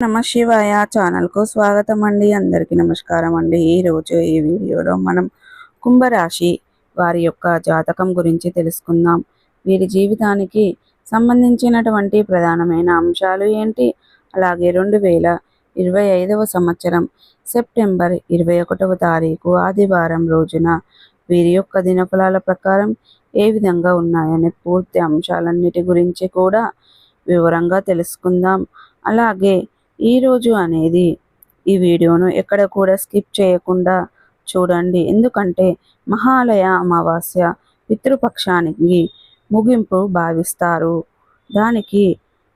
నమ శివాయ ఛానల్కు స్వాగతం అండి అందరికీ నమస్కారం అండి ఈరోజు ఈ వీడియోలో మనం కుంభరాశి వారి యొక్క జాతకం గురించి తెలుసుకుందాం. వీరి జీవితానికి సంబంధించినటువంటి ప్రధానమైన అంశాలు ఏంటి? అలాగే రెండు వేల ఇరవై ఐదవ సంవత్సరం సెప్టెంబర్ ఇరవై ఒకటవ తారీఖు ఆదివారం రోజున వీరి యొక్క దినఫలాల ప్రకారం ఏ విధంగా ఉన్నాయనే పూర్తి అంశాలన్నిటి గురించి కూడా వివరంగా తెలుసుకుందాం. అలాగే ఈరోజు అనేది ఈ వీడియోను ఎక్కడ కూడా స్కిప్ చేయకుండా చూడండి. ఎందుకంటే మహాలయ అమావాస్య పితృపక్షానికి ముగింపు భావిస్తారు. దానికి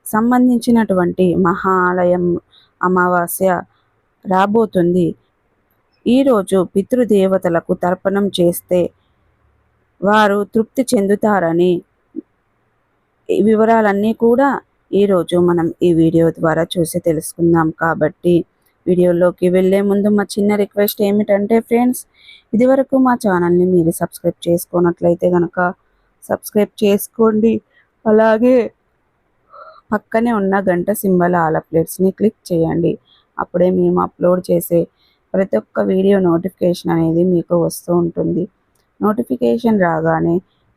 సంబంధించినటువంటి మహాలయం అమావాస్య రాబోతుంది. ఈరోజు పితృదేవతలకు తర్పణం చేస్తే వారు తృప్తి చెందుతారని వివరాలన్నీ కూడా ఈరోజు మనం ఈ వీడియో ద్వారా చూసి తెలుసుకుందాం కాబట్టి వీడియోలోకి వెళ్ళే ముందు మా చిన్న రిక్వెస్ట్ ఏమిటంటే ఫ్రెండ్స్ ఇదివరకు మా ఛానల్ని మీరు సబ్స్క్రైబ్ చేసుకున్నట్లయితే కనుక సబ్స్క్రైబ్ చేసుకోండి. అలాగే పక్కనే ఉన్న గంట సింబల్ ఆల్ అప్డేట్స్ని క్లిక్ చేయండి. అప్పుడే మేము అప్లోడ్ చేసే ప్రతి ఒక్క వీడియో నోటిఫికేషన్ అనేది మీకు వస్తూ ఉంటుంది. నోటిఫికేషన్ రాగానే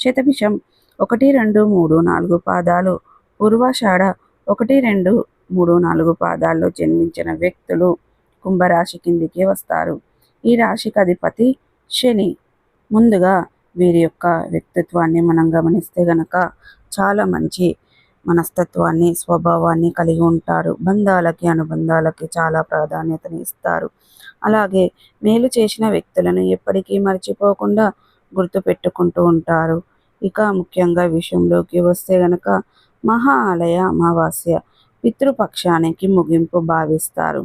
శతభిషం ఒకటి రెండు మూడు నాలుగు పాదాలు. పూర్వాషాఢ ఒకటి రెండు మూడు నాలుగు పాదాల్లో జన్మించిన వ్యక్తులు కుంభరాశి కిందికి వస్తారు. ఈ రాశికి అధిపతి శని. ముందుగా వీరి యొక్క వ్యక్తిత్వాన్ని మనం గమనిస్తే గనక చాలా మంచి మనస్తత్వాన్ని స్వభావాన్ని కలిగి ఉంటారు. బంధాలకి అనుబంధాలకి చాలా ప్రాధాన్యతను ఇస్తారు. అలాగే మేలు చేసిన వ్యక్తులను ఎప్పటికీ మర్చిపోకుండా గుర్తుపెట్టుకుంటూ ఉంటారు. ఇక ముఖ్యంగా విషయంలోకి వస్తే గనక మహా ఆలయ అమావాస్య పితృపక్షానికి ముగింపు భావిస్తారు.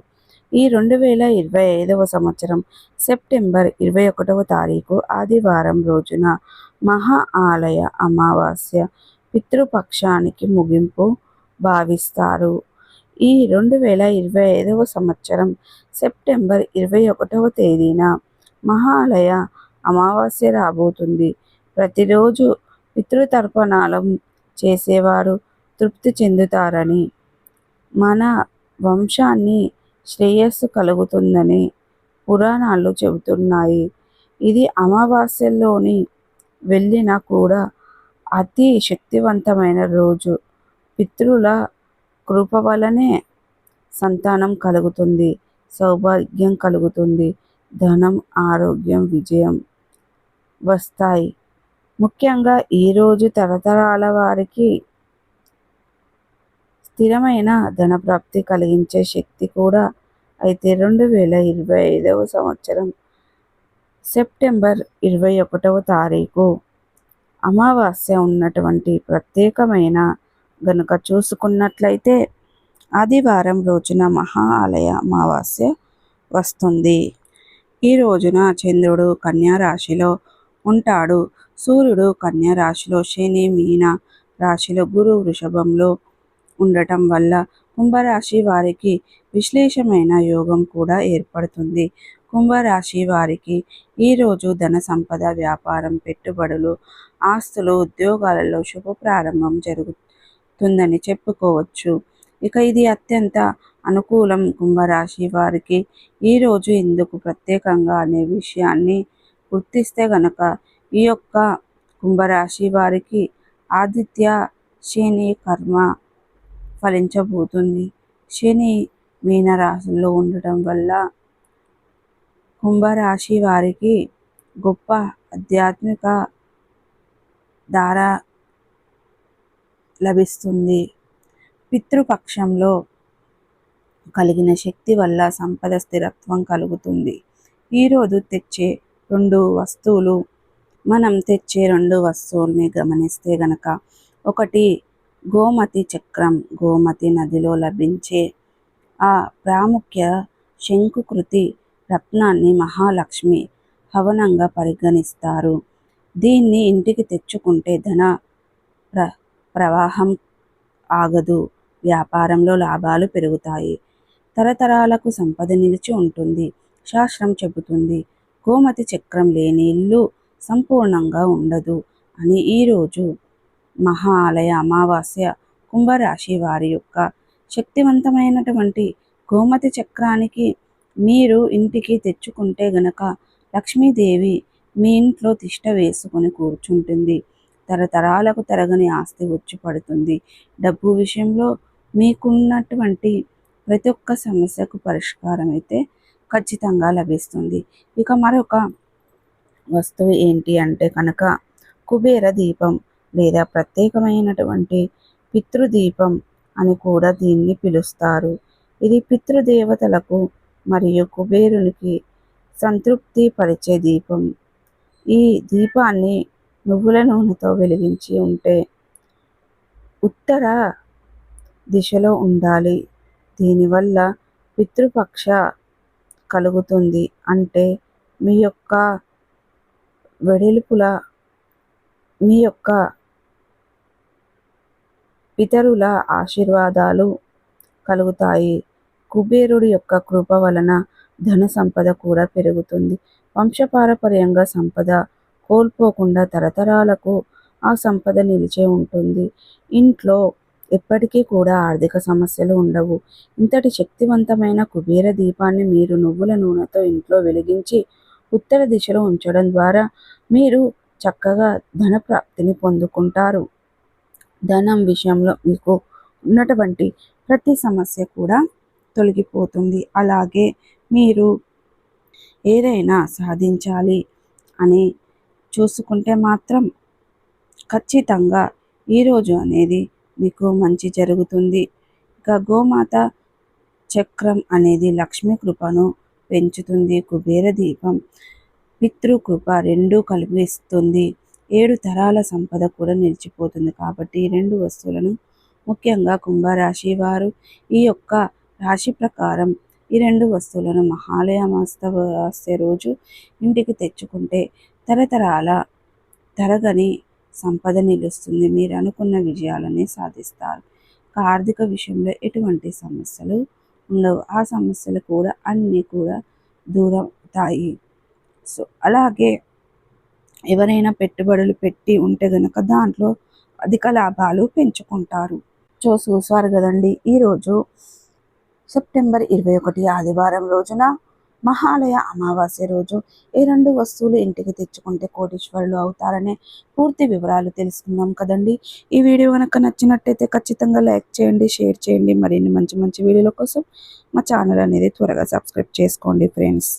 ఈ రెండు వేల ఇరవై ఐదవ సంవత్సరం సెప్టెంబర్ ఇరవై ఒకటవ తారీఖు ఆదివారం రోజున మహా ఆలయ అమావాస్య పితృపక్షానికి ముగింపు భావిస్తారు. ఈ రెండు వేల ఇరవై ఐదవ సంవత్సరం సెప్టెంబర్ ఇరవై ఒకటవ తేదీన మహాలయ అమావాస్య రాబోతుంది. ప్రతిరోజు పితృతర్పణాలం చేసేవారు తృప్తి చెందుతారని. మన వంశాన్ని శ్రేయస్సు కలుగుతుందని పురాణాలు చెబుతున్నాయి. ఇది అమావాస్యలోని వెళ్ళినా కూడా అతి శక్తివంతమైన రోజు. పితృల కృప వలనే సంతానం కలుగుతుంది సౌభాగ్యం కలుగుతుంది ధనం ఆరోగ్యం విజయం వస్తాయి. ముఖ్యంగా ఈరోజు తరతరాల వారికి స్థిరమైన ధనప్రాప్తి కలిగించే శక్తి కూడా అయితే రెండు వేల ఇరవై ఐదవ సంవత్సరం సెప్టెంబర్ ఇరవై ఒకటవ తారీఖు అమావాస్య ఉన్నటువంటి ప్రత్యేకమైన గనుక చూసుకున్నట్లయితే ఆదివారం రోజున మహా ఆలయ అమావాస్య వస్తుంది. ఈ రోజున చంద్రుడు కన్యా రాశిలో ఉంటాడు. సూర్యుడు కన్యా రాశిలో శని మీన రాశిలో గురు వృషభంలో ఉండటం వల్ల కుంభరాశి వారికి విశ్లేషమైన యోగం కూడా ఏర్పడుతుంది. కుంభరాశి వారికి ఈరోజు ధన సంపద వ్యాపారం పెట్టుబడులు ఆస్తులు ఉద్యోగాలలో శుభ ప్రారంభం జరుగుతుందని చెప్పుకోవచ్చు. ఇక ఇది అత్యంత అనుకూలం. కుంభరాశి వారికి ఈరోజు ఎందుకు ప్రత్యేకంగా అనే విషయాన్ని గుర్తిస్తే గనక ఈ యొక్క కుంభరాశి వారికి ఆదిత్య శని కర్మ ఫలించబోతుంది. శని మీనరాశిలో ఉండటం వల్ల కుంభరాశి వారికి గొప్ప ఆధ్యాత్మిక ధార లభిస్తుంది. పితృపక్షంలో కలిగిన శక్తి వల్ల సంపద స్థిరత్వం కలుగుతుంది. ఈరోజు తెచ్చే రెండు వస్తువులు. మనం తెచ్చే రెండు వస్తువుల్ని గమనిస్తే గనక ఒకటి గోమతి చక్రం. గోమతి నదిలో లభించే ఆ ప్రాముఖ్య శంకుకృతి రత్నాన్ని మహాలక్ష్మి హవనంగా పరిగణిస్తారు. దీన్ని ఇంటికి తెచ్చుకుంటే ధన ప్ర ప్రవాహం ఆగదు. వ్యాపారంలో లాభాలు పెరుగుతాయి. తరతరాలకు సంపద నిలిచి ఉంటుంది. శాస్త్రం చెబుతుంది గోమతి చక్రం లేని ఇల్లు సంపూర్ణంగా ఉండదు అని ఈరోజు మహాలయ అమావాస్య కుంభరాశి వారి యొక్క శక్తివంతమైనటువంటి గోమతి చక్రానికి మీరు ఇంటికి తెచ్చుకుంటే గనక లక్ష్మీదేవి మీ ఇంట్లో తిష్ట వేసుకొని కూర్చుంటుంది. తరతరాలకు తరగని ఆస్తి వచ్చి పడుతుంది. డబ్బు విషయంలో మీకున్నటువంటి ప్రతి ఒక్క సమస్యకు పరిష్కారం అయితే ఖచ్చితంగా లభిస్తుంది. ఇక మరొక వస్తువు ఏంటి అంటే కనుక కుబేర దీపం లేదా ప్రత్యేకమైనటువంటి పితృదీపం అని కూడా దీన్ని పిలుస్తారు. ఇది పితృదేవతలకు మరియు కుబేరునికి సంతృప్తి పరిచే దీపం. ఈ దీపాన్ని నువ్వుల నూనెతో వెలిగించి ఉంటే ఉత్తర దిశలో ఉండాలి. దీనివల్ల పితృపక్ష కలుగుతుంది అంటే మీ యొక్క వెడల్పుల మీ యొక్క ఇతరుల ఆశీర్వాదాలు కలుగుతాయి. కుబేరుడి యొక్క కృప వలన ధన సంపద కూడా పెరుగుతుంది. వంశపారపర్యంగా సంపద కోల్పోకుండా తరతరాలకు ఆ సంపద నిలిచే ఉంటుంది. ఇంట్లో ఎప్పటికీ కూడా ఆర్థిక సమస్యలు ఉండవు. ఇంతటి శక్తివంతమైన కుబేర దీపాన్ని మీరు నువ్వుల నూనెతో ఇంట్లో వెలిగించి ఉత్తర దిశలో ఉంచడం ద్వారా మీరు చక్కగా ధన ప్రాప్తిని పొందుకుంటారు. ధనం విషయంలో మీకు ఉన్నటువంటి ప్రతి సమస్య కూడా తొలగిపోతుంది. అలాగే మీరు ఏదైనా సాధించాలి అని చూసుకుంటే మాత్రం ఖచ్చితంగా ఈరోజు అనేది మీకు మంచి జరుగుతుంది. ఇక గోమాత చక్రం అనేది లక్ష్మీ కృపను పెంచుతుంది. కుబేర దీపం పితృకృప రెండూ కలిపిస్తుంది ఏడు తరాల సంపద కూడా నిలిచిపోతుంది. కాబట్టి ఈ రెండు వస్తువులను ముఖ్యంగా కుంభరాశి వారు ఈ యొక్క రాశి ప్రకారం ఈ రెండు వస్తువులను మహాలయ మాస్తవాస్య రోజు ఇంటికి తెచ్చుకుంటే తరతరాల తరగని సంపద నిలుస్తుంది. మీరు అనుకున్న విజయాలనే సాధిస్తారు. ఆర్థిక విషయంలో ఎటువంటి సమస్యలు ఉండవు. ఆ సమస్యలు కూడా అన్నీ కూడా దూరం అవుతాయి. సో అలాగే ఎవరైనా పెట్టుబడులు పెట్టి ఉంటే గనక దాంట్లో అధిక లాభాలు పెంచుకుంటారు. సో చూసారు కదండి ఈరోజు సెప్టెంబర్ ఇరవై ఒకటి ఆదివారం రోజున మహాలయ అమావాస్య రోజు ఈ రెండు వస్తువులు ఇంటికి తెచ్చుకుంటే కోటీశ్వరులు అవుతారనే పూర్తి వివరాలు తెలుసుకున్నాం కదండి. ఈ వీడియో కనుక నచ్చినట్టయితే ఖచ్చితంగా లైక్ చేయండి షేర్ చేయండి. మరిన్ని మంచి మంచి వీడియోల కోసం మా ఛానల్ అనేది త్వరగా సబ్స్క్రైబ్ చేసుకోండి ఫ్రెండ్స్.